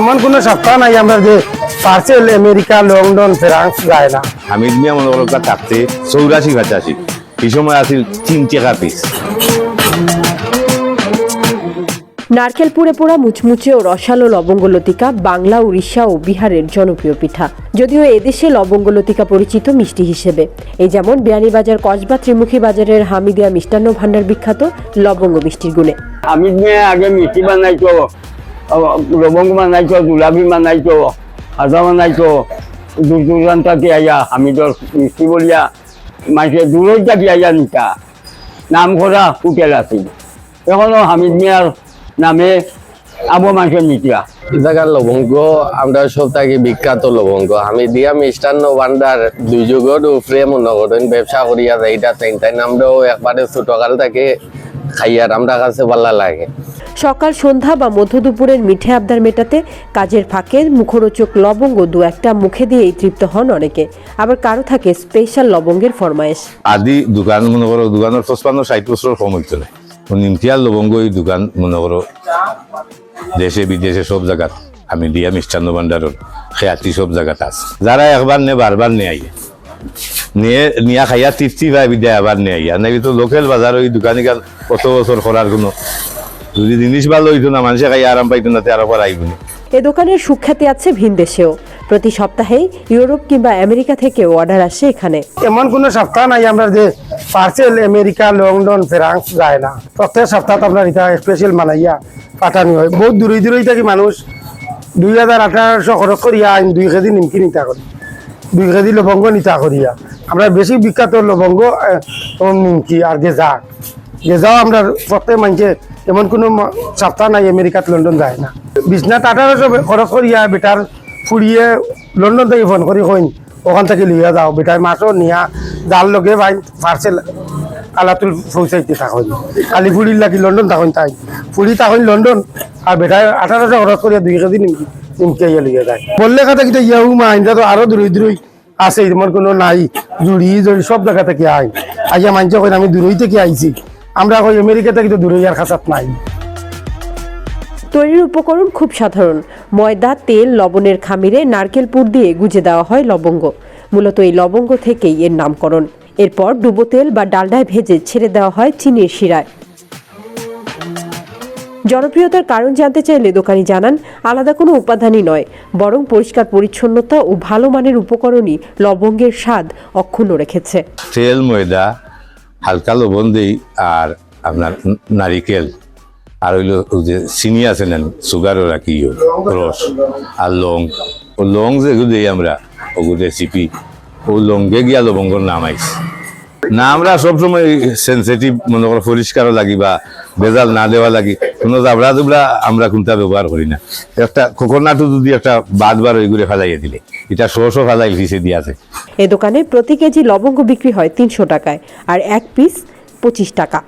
এমন কোনো সপ্তাহ নাই আমরা যে পার্সেল আমেরিকা লন্ডন ফ্রান্স যায় না হামিদ মিয়া মনে করো থাকতে চৌরাশি পঁচাশি এই সময় আছিল তিন টাকা পিস নারকেল পুড়ে পোড়া মুচমুচে ও রসালো লবঙ্গলতিকা বাংলা উড়িষ্যা ও বিহারের জনপ্রিয় পিঠা। যদিও এদেশে লবঙ্গলতিকা পরিচিত মিষ্টি হিসেবে। এই যেমন বিয়ানীবাজার কসবা ত্রিমুখী বাজারের হামিদিয়া মিষ্টান্ন ভাণ্ডার বিখ্যাত লবঙ্গ মিষ্টির গুণে। আমি আগে মিষ্টি বানাইতো। লবঙ্গ বানাইতো গোলাপি বানাইতো আদা বানাইতো দূর দূরান্ত থেকে আইয়া হামিদর মিষ্টি বলিয়া মানুষের দূরের থেকে আইয়া নিতা নাম করা হোটেল আছিল। এখনও হামিদ মিয়ার নামে আবো মানুষের নিতিয়া জায়গার লবঙ্গ আমরা সব থাকি বিখ্যাত লবঙ্গ আমি দিয়া মিষ্টান্ন ভান্ডার দুই যুগের উপরে মনে ব্যবসা করিয়া যাই এটা তাই আমরাও একবারে ছোটকাল থেকে খাইয়ার আমরা কাছে ভালো লাগে সকাল সন্ধ্যা বা মধ্য দুপুরের মিঠে আবদার মেটাতে কাজের ফাঁকে মুখরোচক লবঙ্গ দু একটা মুখে দিয়েই তৃপ্ত হন অনেকে। আবার কারও থাকে স্পেশাল লবঙ্গের ফরমায়েশ। আদি দোকান মনে করো দোকানের পঁচপান্ন ষাট বছর কম হইতো নিমতিয়ার লবঙ্গ এই দোকান মনে করো দেশে, বিদেশে সব জায়গাত, আমি দিয়া মিষ্টান্ন ভান্ডারের খেয়াতি সব জায়গাত আছে। যারা একবার নে, বারবার নিয়ে আইয়ে। নিয়ে নিয়া খাইয়া তৃপ্তি পায়, বিদ্যা আবার নিয়ে আইয়া। নাকি তো লোকাল বাজার ওই দোকানি গান কত বছর করার কোনো যদি জিনিস ভালো হইতো না মানুষে খাইয়া আরাম পাইতো না তার পর আইবনি এ দোকানের সুখ্যাতি আছে ভিন দেশেও। প্রতি সপ্তাহেই ইউরোপ কিংবা আমেরিকা থেকেও অর্ডার আসে এখানে। এমন কোনো সপ্তাহ নাই আমরা যে পার্সেল আমেরিকা লন্ডন ফ্রান্স যায় না। প্রত্যেক সপ্তাহ আপনার এটা স্পেশাল মানাইয়া পাঠানি হয়। বহুত দূরে দূরেই থাকি মানুষ। দুই হাজার আঠারোশো খরচ করিয়া আইন দুই কেজি নিমকি নিতা করি। দুই কেজি লবঙ্গ নিতা করিয়া। আমরা বেশি বিখ্যাত লবঙ্গ নিমকি আর গেজা গেজাও আমরা প্রত্যেক মানুষের এমন কোনো সপ্তাহ নাই, আমেরিকাত লন্ডন যায় না। বিছনাথ আঠারোশো খরচ করিয়া বেটার ফুরিয়ে লন্ডন থেকে ফোন করি কইন, ওখান থেকে লিয়া যাও বেটার মাছও নিয়া যার লগে ভাই পার্সেল আলাতুল পৌঁছাইতে থাকুন কালি ফুড়ির লাগি লন্ডন থাকুন তাই। ফুড়ি থাকুন লন্ডন আর বেটার আঠারোশো খরচ করিয়া দুই কেজি নিমকি নিমকি ইয়ে লিয়ে যায়। বললে কথা কিন্তু ইয়াহু মা আইনটা তো আরও দূরে দূরে আছে এমন কোনো নাই জুড়ি জড়ি সব জায়গা থেকে আইন আইয়া মানছে কই আমি দূরই থেকে আইছি আমরা কই আমেরিকা থেকে তো দূরে আর খাসাত নাই। তৈরির উপকরণ খুব সাধারণ। ময়দা তেল লবণের খামিরে নারকেল পুর দিয়ে গুজে দেওয়া হয় লবঙ্গ। মূলত এই লবঙ্গ থেকেই এর নামকরণ। এরপর ডুবো তেল বা ডালডায় ভেজে ছেড়ে দেওয়া হয় চিনির শিরায়। জনপ্রিয়তার কারণ জানতে চাইলে দোকানি জানান আলাদা কোনো উপাদানই নয় বরং পরিষ্কার পরিচ্ছন্নতা ও ভালো মানের উপকরণই লবঙ্গের স্বাদ অক্ষুণ্ণ রেখেছে। তেল ময়দা হালকা লবণ দেই আর আপনার নারিকেল। আর ওই যে চিনি আছে না সুগারও রাখি রস আর লং। ও লং যে দেই আমরা, ওগু রেসিপি ও লঙ্গে গিয়া লবঙ্গর নাম আইছে। না, আমরা সবসময় সেন্সিটিভ মনে করো পরিষ্কারও লাগি বা বেজাল না দেওয়া লাগি, কোনো জাবড়া দুবড়া আমরা কোনটা ব্যবহার করি না। একটা কোকোনাটু যদি একটা বাদ বার ওইগুলো ফেলাইয়ে দিলে, এটা শো ফেলাই ফিসে দিয়ে আছে। এ দোকানে প্রতি কেজি লবঙ্গ বিক্রি হয় তিনশো টাকায় আর এক পিস পঁচিশ টাকা।